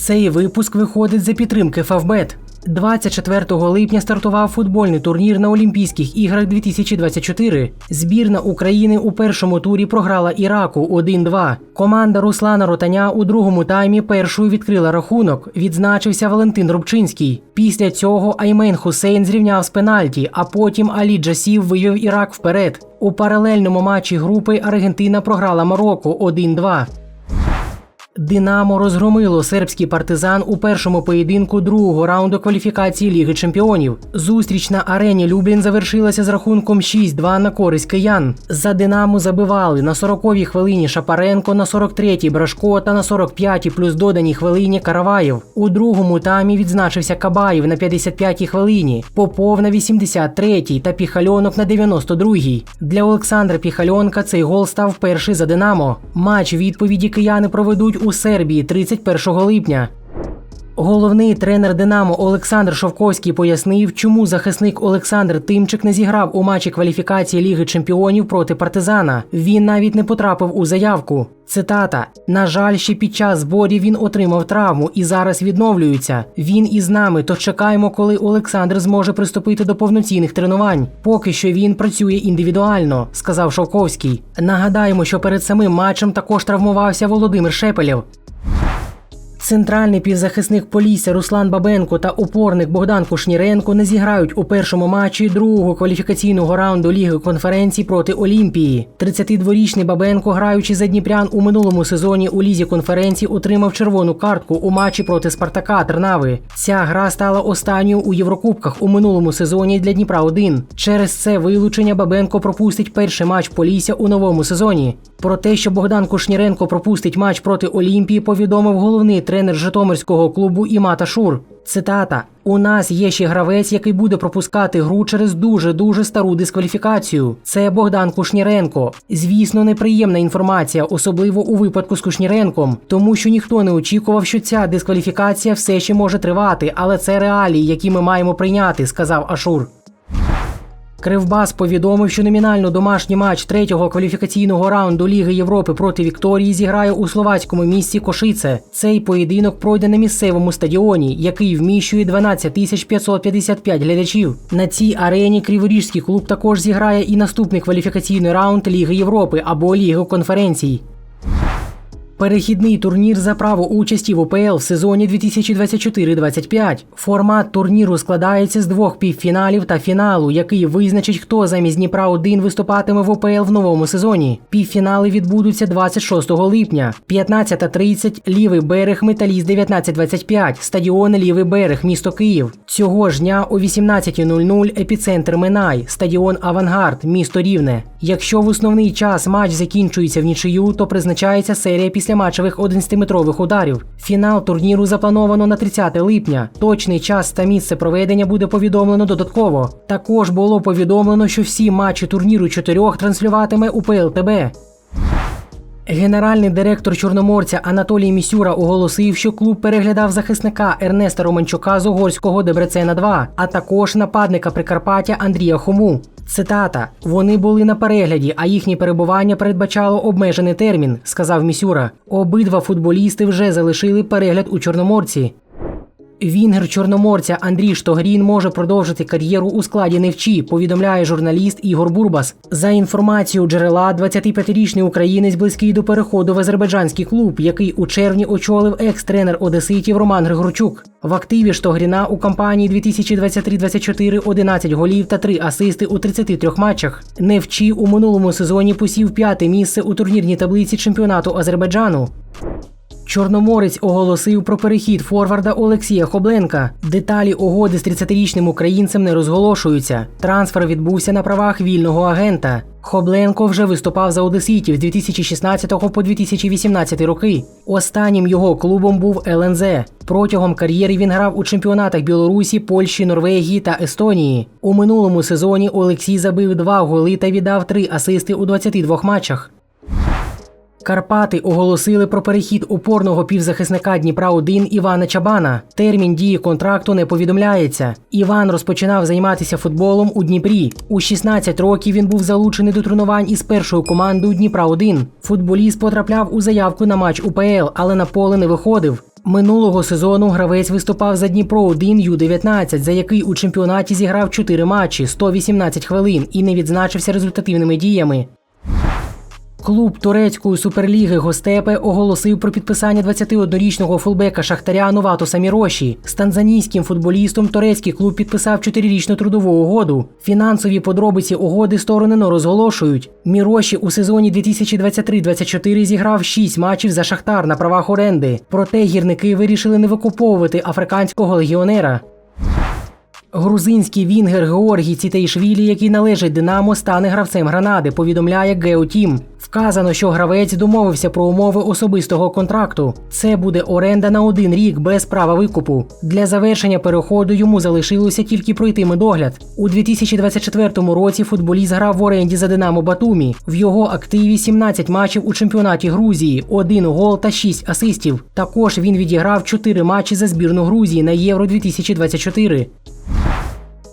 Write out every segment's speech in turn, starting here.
Цей випуск виходить за підтримки Фавбет. 24 липня стартував футбольний турнір на Олімпійських іграх 2024. Збірна України у першому турі програла Іраку 1-2. Команда Руслана Ротаня у другому таймі першою відкрила рахунок. Відзначився Валентин Рубчинський. Після цього Аймен Хусейн зрівняв з пенальті, а потім Алі Джасів вивів Ірак вперед. У паралельному матчі групи Аргентина програла Марокко 1-2. Динамо розгромило сербський партизан у першому поєдинку другого раунду кваліфікації Ліги Чемпіонів. Зустріч на арені Люблін завершилася з рахунком 6-2 на користь киян. За Динамо забивали на 40-й хвилині Шапаренко, на 43-й Брашко та на 45-й плюс доданій хвилині Караваєв. У другому таймі відзначився Кабаєв на 55-й хвилині, Попов на 83-й та Піхальонок на 92-й. Для Олександра Піхальонка цей гол став перший за Динамо. Матч відповіді кияни проведуть у Сербії 31 липня. Головний тренер Динамо Олександр Шовковський пояснив, чому захисник Олександр Тимчик не зіграв у матчі кваліфікації Ліги Чемпіонів проти партизана. Він навіть не потрапив у заявку. Цитата: на жаль, ще під час зборів він отримав травму і зараз відновлюється. Він із нами, то чекаємо, коли Олександр зможе приступити до повноцінних тренувань. Поки що він працює індивідуально, сказав Шовковський. Нагадаємо, що перед самим матчем також травмувався Володимир Шепелєв. Центральний півзахисник Полісся Руслан Бабенко та опорник Богдан Кушніренко не зіграють у першому матчі другого кваліфікаційного раунду Ліги конференцій проти Олімпії. 32-річний Бабенко, граючи за Дніпрян у минулому сезоні у лізі конференції, отримав червону картку у матчі проти Спартака Тернави. Ця гра стала останньою у Єврокубках у минулому сезоні для Дніпра 1 Через це вилучення Бабенко пропустить перший матч Полісся у новому сезоні. Про те, що Богдан Кушніренко пропустить матч проти Олімпії, повідомив головний тренер Житомирського клубу Імата Шур. Цитата: У нас є ще гравець, який буде пропускати гру через дуже дуже стару дискваліфікацію. Це Богдан Кушніренко. Звісно, неприємна інформація, особливо у випадку з Кушніренком, тому що ніхто не очікував, що ця дискваліфікація все ще може тривати, але це реалії, які ми маємо прийняти, сказав Ашур. Кривбас повідомив, що номінально домашній матч третього кваліфікаційного раунду Ліги Європи проти Вікторії зіграє у словацькому місті Кошице. Цей поєдинок пройде на місцевому стадіоні, який вміщує 12 тисяч 555 глядачів. На цій арені Криворіжський клуб також зіграє і наступний кваліфікаційний раунд Ліги Європи або Ліги конференцій. Перехідний турнір за право участі в УПЛ в сезоні 2024-25. Формат турніру складається з двох півфіналів та фіналу, який визначить, хто замість Дніпра 1 виступатиме в УПЛ в новому сезоні. Півфінали відбудуться 26 липня, 15.30 лівий берег Металіст 19.25, стадіон Лівий берег, місто Київ. Цього ж дня о 18.00 епіцентр Минай, стадіон Авангард, місто Рівне. Якщо в основний час матч закінчується в нічию, то призначається серія післяматчевих 11-метрових ударів. Фінал турніру заплановано на 30 липня. Точний час та місце проведення буде повідомлено додатково. Також було повідомлено, що всі матчі турніру чотирьох транслюватиме УПЛ ТБ. Генеральний директор Чорноморця Анатолій Місюра оголосив, що клуб переглядав захисника Ернеста Романчука з Угорського Дебрецена 2, а також нападника Прикарпаття Андрія Хому. Цитата: вони були на перегляді, а їхнє перебування передбачало обмежений термін, сказав Місюра. Обидва футболісти вже залишили перегляд у Чорноморці. Вінгер Чорноморця Андрій Штогрін може продовжити кар'єру у складі Невчі, повідомляє журналіст Ігор Бурбас. За інформацією джерела, 25-річний українець близький до переходу в азербайджанський клуб, який у червні очолив екс-тренер Одеситів Роман Григорчук. В активі Штогріна у кампанії 2023-24 11 голів та 3 асисти у 33 матчах. Невчі у минулому сезоні посів п'яте місце у турнірній таблиці чемпіонату Азербайджану. Чорноморець оголосив про перехід форварда Олексія Хобленка. Деталі угоди з 30-річним українцем не розголошуються. Трансфер відбувся на правах вільного агента. Хобленко вже виступав за Одеситів з 2016 по 2018 роки. Останнім його клубом був ЛНЗ. Протягом кар'єри він грав у чемпіонатах Білорусі, Польщі, Норвегії та Естонії. У минулому сезоні Олексій забив два голи та віддав три асисти у 22 матчах. Карпати оголосили про перехід опорного півзахисника Дніпра 1 Івана Чабана. Термін дії контракту не повідомляється. Іван розпочинав займатися футболом у Дніпрі. У 16 років він був залучений до тренувань із першою командою Дніпра 1 Футболіст потрапляв у заявку на матч УПЛ, але на поле не виходив. Минулого сезону гравець виступав за Дніпро 1 Ю-19, за який у чемпіонаті зіграв 4 матчі, 118 хвилин і не відзначився результативними діями. Клуб турецької суперліги Гостепе оголосив про підписання 21-річного фулбека Шахтаря Новатоса Міроші. З танзанійським футболістом турецький клуб підписав 4-річну трудову угоду. Фінансові подробиці угоди сторони не розголошують. Міроші у сезоні 2023-24 зіграв 6 матчів за Шахтар на правах оренди. Проте гірники вирішили не викуповувати африканського легіонера. Грузинський вінгер Георгій Цітейшвілі, який належить Динамо, стане гравцем Гранади, повідомляє Геотім. Вказано, що гравець домовився про умови особистого контракту. Це буде оренда на один рік без права викупу. Для завершення переходу йому залишилося тільки пройти медогляд. У 2024 році футболіст грав в оренді за Динамо Батумі. В його активі 17 матчів у чемпіонаті Грузії, один гол та 6 асистів. Також він відіграв 4 матчі за збірну Грузії на Євро 2024.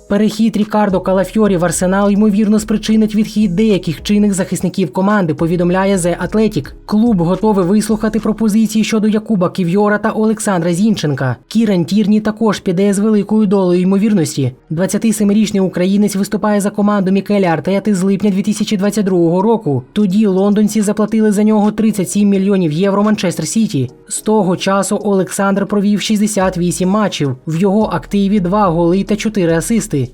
Перехід Рікардо Калафьорі в арсенал ймовірно спричинить відхід деяких чинних захисників команди. Повідомляє The Athletic. Клуб готовий вислухати пропозиції щодо Якуба Ків'йора та Олександра Зінченка. Кіран Тірні також піде з великою долею ймовірності. 27-річний українець виступає за команду Мікеля Артети з липня 2022 року. Тоді лондонці заплатили за нього 37 мільйонів євро Манчестер Сіті. З того часу Олександр провів 68 матчів. В його активі 2 голи та 4 асисти.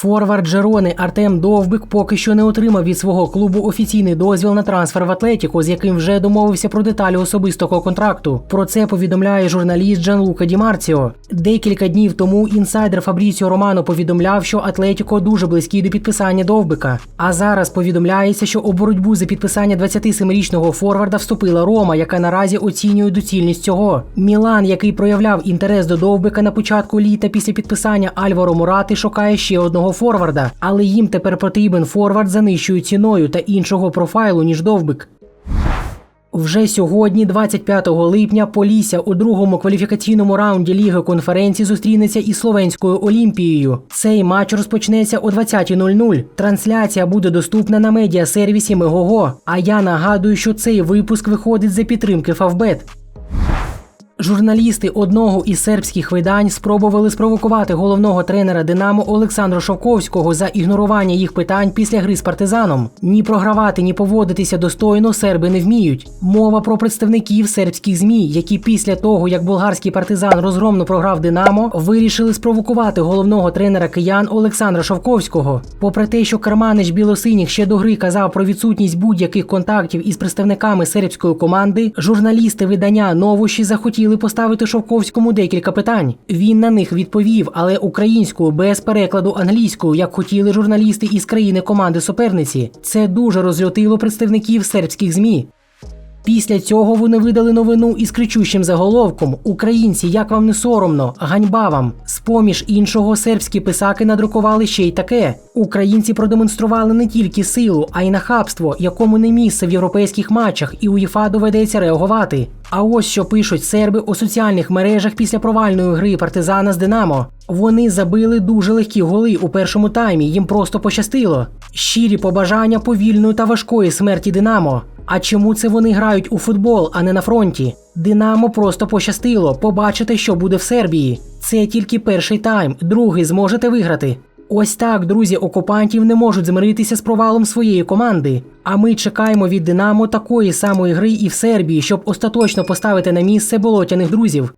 Форвард Джерони Артем Довбик поки що не отримав від свого клубу офіційний дозвіл на трансфер в Атлетіко, з яким вже домовився про деталі особистого контракту. Про це повідомляє журналіст Джанлука Ді Марціо. Декілька днів тому інсайдер Фабріціо Романо повідомляв, що Атлетіко дуже близький до підписання Довбика. А зараз повідомляється, що у боротьбу за підписання 27-річного форварда вступила Рома, яка наразі оцінює доцільність цього. Мілан, який проявляв інтерес до Довбика на початку літа після підписання Альваро Мурати, шукає ще одного форварда, але їм тепер потрібен форвард за нижчою ціною та іншого профайлу, ніж Довбик. Вже сьогодні, 25 липня, Полісся у другому кваліфікаційному раунді Ліги конференції зустрінеться із Словенською Олімпією. Цей матч розпочнеться о 20.00. Трансляція буде доступна на медіасервісі Мегого. А я нагадую, що цей випуск виходить за підтримки Фавбет. Журналісти одного із сербських видань спробували спровокувати головного тренера Динамо Олександра Шовковського за ігнорування їх питань після гри з партизаном. Ні програвати, ні поводитися достойно серби не вміють. Мова про представників сербських змі, які після того, як болгарський партизан розгромно програв Динамо, вирішили спровокувати головного тренера киян Олександра Шовковського. Попри те, що Карманич Білосиніх ще до гри казав про відсутність будь-яких контактів із представниками сербської команди, журналісти видання новощі захотіли поставити Шовковському декілька питань. Він на них відповів, але українською без перекладу англійською, як хотіли журналісти із країни команди суперниці. Це дуже розлютило представників сербських змі. Після цього вони видали новину із кричущим заголовком Українці, як вам не соромно, ганьба вам. З поміж іншого, сербські писаки надрукували ще й таке. Українці продемонстрували не тільки силу, а й нахабство, якому не місце в європейських матчах, і УЄФА доведеться реагувати. А ось що пишуть серби у соціальних мережах після провальної гри партизана з Динамо. Вони забили дуже легкі голи у першому таймі. Їм просто пощастило. Щирі побажання повільної та важкої смерті Динамо. А чому це вони грають у футбол, а не на фронті? Динамо просто пощастило. Побачите, що буде в Сербії. Це тільки перший тайм, другий зможете виграти. Ось так, друзі, окупантів не можуть змиритися з провалом своєї команди. А ми чекаємо від Динамо такої самої гри і в Сербії, щоб остаточно поставити на місце болотяних друзів.